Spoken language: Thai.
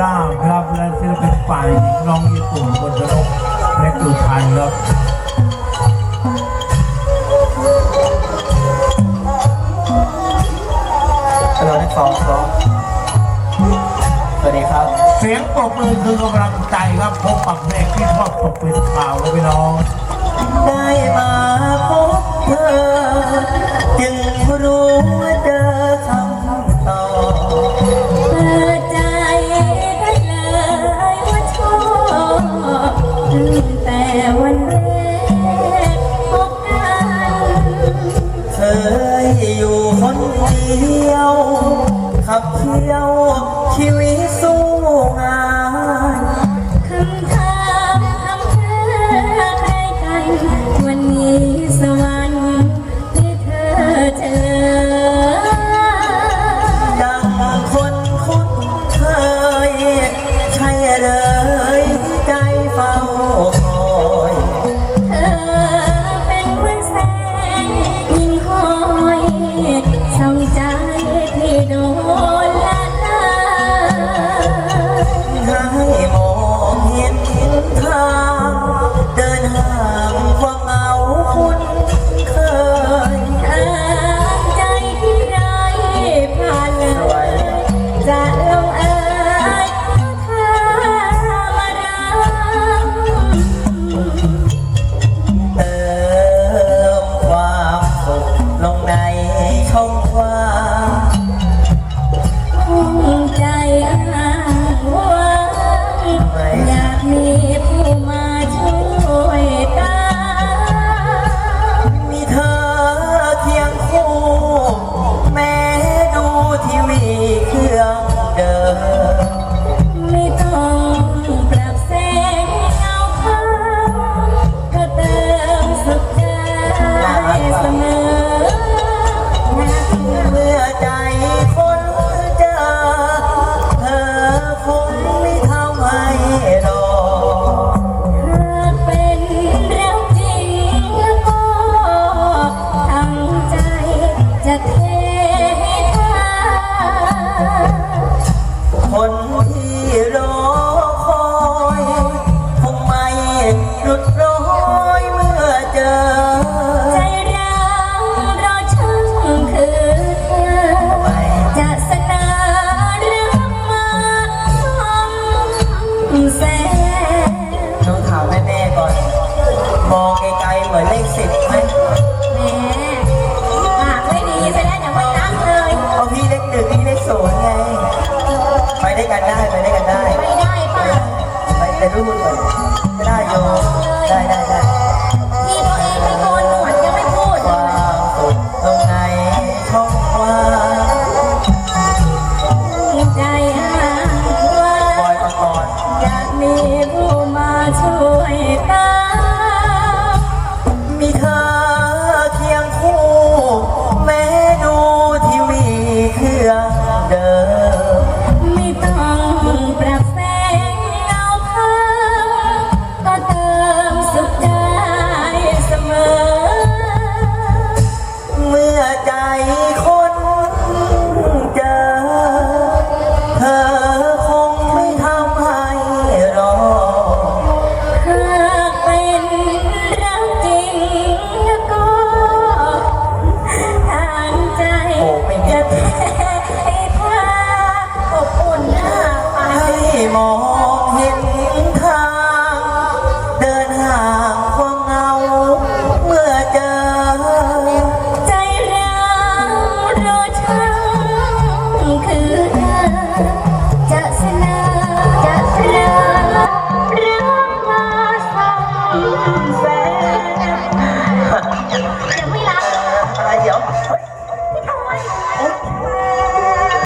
ล่าครับและศิลปินฝ่ายหญิงน้องญี่ปุ่นบนชนกเพชรดุทันครับเราได้สองสองสวัสดีครับ เสียงปรบมือคือกำลังใจครับพบกับเพลงที่ชอบตกเป็นข่าวครับพี่น้อง ได้มาพบเธอจึง หวยเลขสิบไหมแหมปไม่ดีไปแล้วเดี๋ยวก็ตั้งเลย เอาพี่เลขหนึ่งพี่เลขศูนย์ไง ไปได้กันได้ไปได้กันได้ ไม่ได้ป่ะ ไปแต่รู้บุญก่อนได้โยมได้ได้ได้ แสน ยังไม่